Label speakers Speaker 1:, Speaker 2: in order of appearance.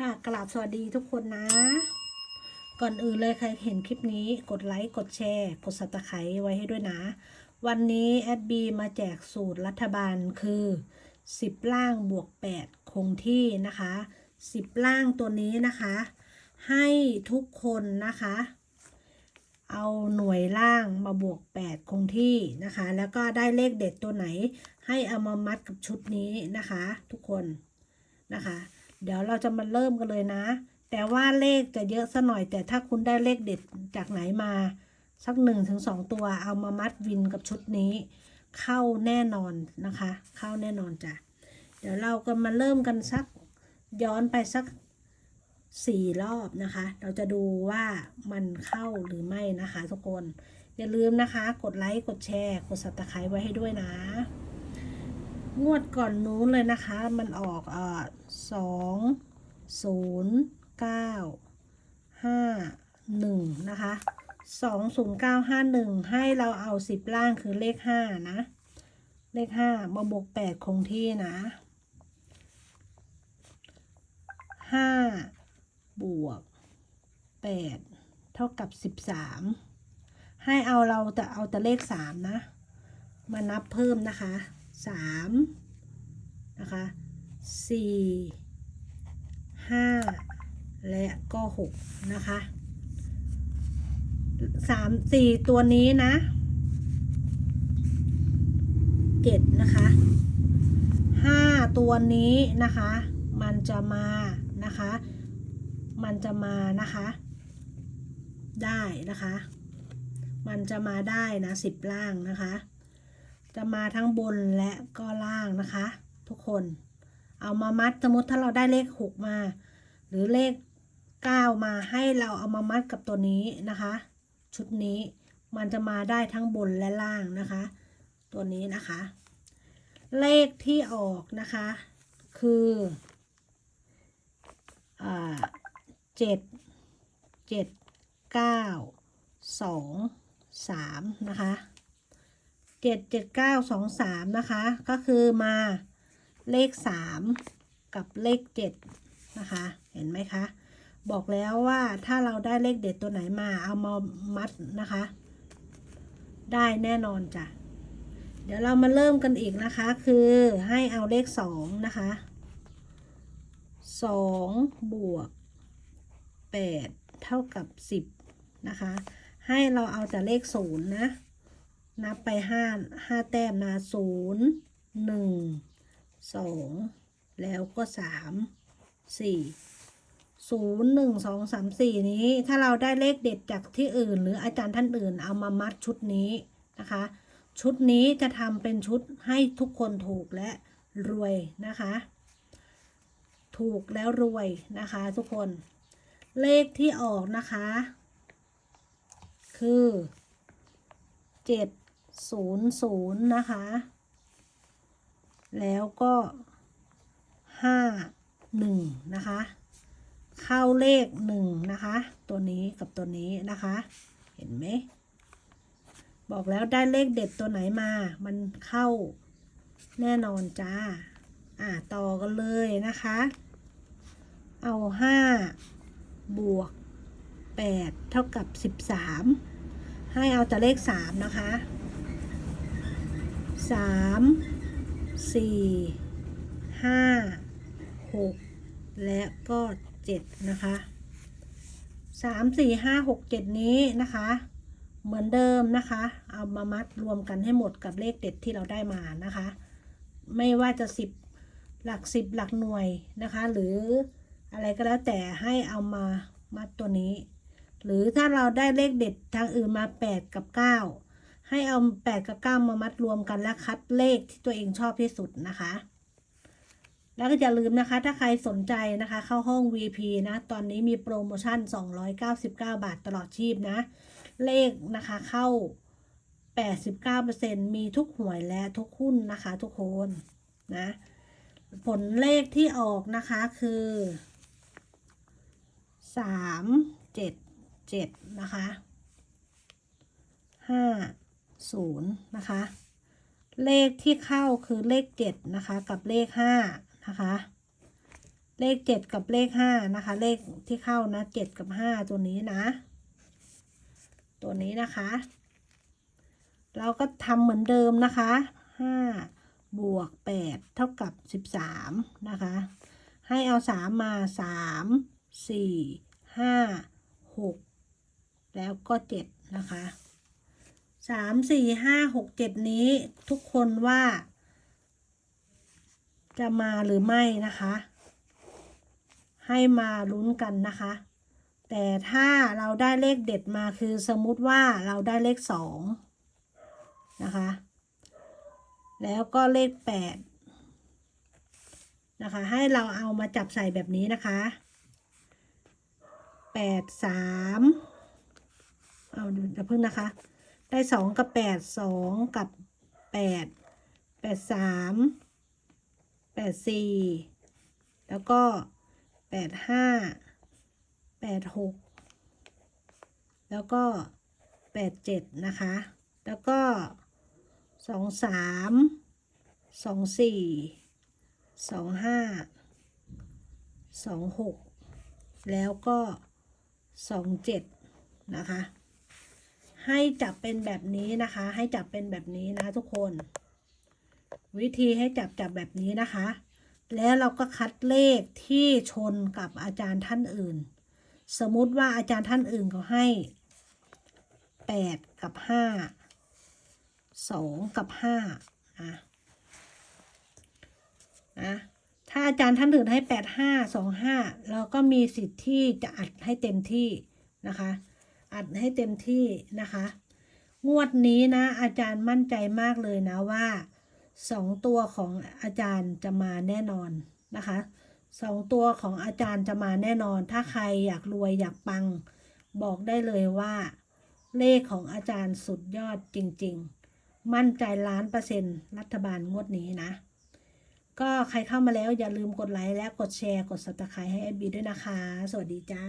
Speaker 1: ค่ะกราบสวัสดีทุกคนนะ ก่อนอื่นเลยใครเห็นคลิปนี้กดไลค์กดแชร์ กดสับตะไคร้ไว้ให้ด้วยนะ วันนี้แอดบีมาแจกสูตรรัฐบาลคือ 10 ล่างบวก 8 คงที่นะคะ 10 ล่างตัวนี้นะคะ ให้ทุกคนนะคะ เอาหน่วยล่างมาบวก 8 คงที่นะคะ แล้วก็ได้เลขเด็ดตัวไหน ให้เอามามัดกับชุดนี้นะคะ ทุกคนนะคะ เดี๋ยวเราจะมาเริ่มกันเลยนะ แต่ว่าเลขจะเยอะซะหน่อย แต่ถ้าคุณได้เลขเด็ดจากไหนมา สักหนึ่งถึงสองตัวเอามามัดวินกับชุดนี้ เข้าแน่นอนนะคะ เข้าแน่นอนจ้ะ เดี๋ยวเราก็มาเริ่มกันสักย้อนไปสักสี่รอบนะคะ เราจะดูว่ามันเข้าหรือไม่นะคะทุกคน อย่าลืมนะคะ กดไลค์ กดแชร์ กดสับตะไคร้ไว้ให้ด้วยนะ งวดก่อนนู้นเลยนะคะ มันออกเอ่อสองศูนย์เก้าห้าหนึ่งนะคะสองศูนย์เก้าห้าหนึ่งให้เราเอาสิบล่างคือเลขห้านะ เลขห้ามาบวกแปดคงที่นะห้าบวกแปดเท่ากับสิบสามให้เอาเราแต่เอาแต่เลขสามนะ มานับเพิ่มนะคะ สามนะคะสี่ห้าและก็หกนะคะสามสี่ตัวนี้นะเจ็ดนะคะห้าตัวนี้นะคะ มันจะมานะคะ มันจะมานะคะ ได้นะคะ มันจะมาได้นะสิบล่างนะคะ จะมาทั้งบนและก็ล่างนะคะ ทุกคน เอามามัดสมมติถ้าเราได้เลขหกมา หรือเลขเก้ามาให้เราเอามามัดกับตัวนี้นะคะ ชุดนี้มันจะมาได้ทั้งบนและล่างนะคะ ตัวนี้นะคะ เลขที่ออกนะคะ คืออ่าเจ็ดเจ็ดเก้าสองสามนะคะ เจ็ดเจ็ดเก้าสองสามนะคะ ก็คือมาเลขสามกับเลขเจ็ดนะคะ เห็นไหมคะ บอกแล้วว่าถ้าเราได้เลขเด็ดตัวไหนมาเอามามัดนะคะ ได้แน่นอนจ้ะ เดี๋ยวเรามาเริ่มกันอีกนะคะ คือให้เอาเลขสองนะคะสองบวกแปดเท่ากับสิบนะคะ ให้เราเอาแต่เลขศูนย์นะ นับไปห้าห้าแต้มนะศูนย์หนึ่งสองแล้วก็สามสี่ศูนย์หนึ่งสองสามสี่นี้ ถ้าเราได้เลขเด็ดจากที่อื่น หรืออาจารย์ท่านอื่นเอามามัดชุดนี้นะคะ ชุดนี้จะทำเป็นชุดให้ทุกคนถูกและรวยนะคะ ถูกแล้วรวยนะคะ ทุกคนเลขที่ออกนะคะ คือเจ็ด ศูนย์ศูนย์นะคะ แล้วก็ห้าหนึ่งนะคะ เข้าเลขหนึ่งนะคะ ตัวนี้กับตัวนี้นะคะ เห็นไหม บอกแล้วได้เลขเด็ดตัวไหนมา มันเข้าแน่นอนจ้า อ่าต่อกันเลยนะคะ เอาห้าบวกแปดเท่ากับสิบสามให้เอาแต่เลขสามนะคะ สามสี่ห้าหกและก็เจ็ดนะคะสามสี่ห้าหกเจ็ดนี้นะคะ เหมือนเดิมนะคะ เอามามัดรวมกันให้หมดกับเลขเด็ดที่เราได้มานะคะ ไม่ว่าจะสิบหลักสิบหลักหน่วยนะคะ หรืออะไรก็แล้วแต่ให้เอามามัดตัวนี้ หรือถ้าเราได้เลขเด็ดทางอื่นมาแปดกับเก้า ให้เอาแปดกับเก้ามามัดรวมกันแล้วคัดเลขที่ตัวเองชอบที่สุดนะคะ แล้วก็อย่าลืมนะคะ ถ้าใครสนใจนะคะ เข้าห้อง VP นะ ตอนนี้มีโปรโมชั่น 299 บาทตลอดชีพนะ เลขนะคะเข้า 89%มีทุกหวยและทุกหุ้นนะคะ ทุกคนนะ ผลเลขที่ออกนะคะคือ3 7 7นะคะ5 0นะคะ เลขที่เข้าคือเลข7นะคะ กับเลข5นะคะ เลขเจ็ดกับเลขห้านะคะ เลขที่เข้านะเจ็ดกับห้าตัวนี้นะ ตัวนี้นะคะ เราก็ทำเหมือนเดิมนะคะห้าบวกแปดเท่ากับสิบสามนะคะ ให้เอาสามมาสามสี่ห้าหกแล้วก็เจ็ดนะคะ สามสี่ห้าหกเจ็ดนี้ทุกคนว่า จะมาหรือไม่นะคะ ให้มาลุ้นกันนะคะ แต่ถ้าเราได้เลขเด็ดมาคือสมมุติว่าเราได้เลขสองนะคะ แล้วก็เลขแปดนะคะ ให้เราเอามาจับใส่แบบนี้นะคะแปดสามเอาเดี๋ยวเพิ่งนะคะ ได้สองกับแปดสองกับแปดแปดสามแปดสี่แล้วก็แปดห้าแปดหกแล้วก็แปดเจ็ดนะคะ แล้วก็สองสามสองสี่สองห้าสองหกแล้วก็สองเจ็ดนะคะ ให้จับเป็นแบบนี้นะคะ ให้จับเป็นแบบนี้นะทุกคน วิธีให้จับจับแบบนี้นะคะ แล้วเราก็คัดเลขที่ชนกับอาจารย์ท่านอื่น สมมุติว่าอาจารย์ท่านอื่นเขาให้แปดกับห้าสองกับห้านะนะถ้าอาจารย์ท่านอื่นให้แปดห้าสองห้าเราก็มีสิทธิ์ที่จะอัดให้เต็มที่นะคะ อัดให้เต็มที่นะคะ งวดนี้นะ อาจารย์มั่นใจมากเลยนะว่าสองตัวของอาจารย์จะมาแน่นอนนะคะสองตัวของอาจารย์จะมาแน่นอน ถ้าใครอยากรวยอยากปัง บอกได้เลยว่า เลขของอาจารย์สุดยอดจริง ๆ มั่นใจล้านเปอร์เซ็นต์รัฐบาลงวดนี้นะ ก็ใครเข้ามาแล้วอย่าลืมกดไลค์และกดแชร์กด subscribe ให้แอบีด้วยนะคะ สวัสดีจ้า